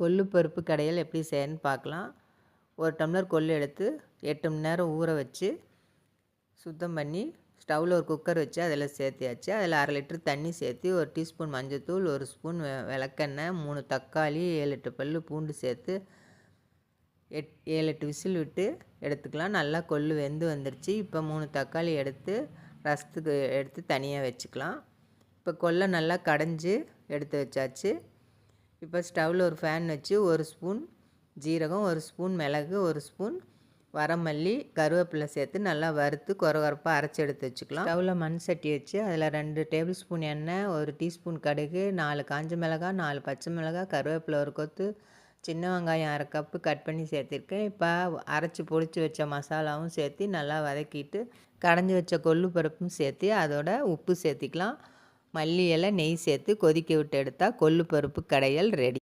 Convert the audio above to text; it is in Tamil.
கொள்ளு பருப்பு கடையில் எப்படி செய்யணும்னு பார்க்கலாம். ஒரு டம்ளர் கொள்ளு எடுத்து எட்டு மணி நேரம் ஊற வச்சு சுத்தம் பண்ணி ஸ்டவ்வில் ஒரு குக்கர் வச்சு அதில் சேர்த்தியாச்சு. அதில் அரை லிட்டர் தண்ணி சேர்த்து ஒரு டீஸ்பூன் மஞ்சத்தூள் ஒரு ஸ்பூன் விளக்கெண்ணெய் மூணு தக்காளி ஏழு எட்டு பல் பூண்டு சேர்த்து எட் ஏழு எட்டு விசில் விட்டு எடுத்துக்கலாம். நல்லா கொள்ளு வெந்து வந்துருச்சு. இப்போ மூணு தக்காளி எடுத்து ரசத்துக்கு எடுத்து தனியாக வச்சுக்கலாம். இப்போ கொல்லை நல்லா கடைஞ்சி எடுத்து வச்சாச்சு. இப்போ ஸ்டவ்வில் ஒரு ஃபேன் வச்சு ஒரு ஸ்பூன் ஜீரகம் ஒரு ஸ்பூன் மிளகு ஒரு ஸ்பூன் வரமல்லி கருவேப்பிலை சேர்த்து நல்லா வறுத்து குறகுறப்பாக அரைச்சி எடுத்து வச்சுக்கலாம். ஸ்டவ்வில் மண் சட்டி வச்சு அதில் ரெண்டு டேபிள் ஸ்பூன் எண்ணெய் ஒரு டீஸ்பூன் கடுகு நாலு காஞ்ச மிளகாய் நாலு பச்சை மிளகாய் கருவேப்பிலை ஒரு கொத்து சின்ன வெங்காயம் அரை கப்பு கட் பண்ணி சேர்த்துருக்கேன். இப்போ அரைச்சி பொடிச்சு வச்ச மசாலாவும் சேர்த்து நல்லா வதக்கிட்டு கடைஞ்சி வச்ச கொள்ளு பருப்பும் சேர்த்து அதோட உப்பு சேர்த்திக்கலாம். மல்லி இலை நெய் சேர்த்து கொதிக்க விட்டு எடுத்தால் கொள்ளு பருப்பு கடையல் ரெடி.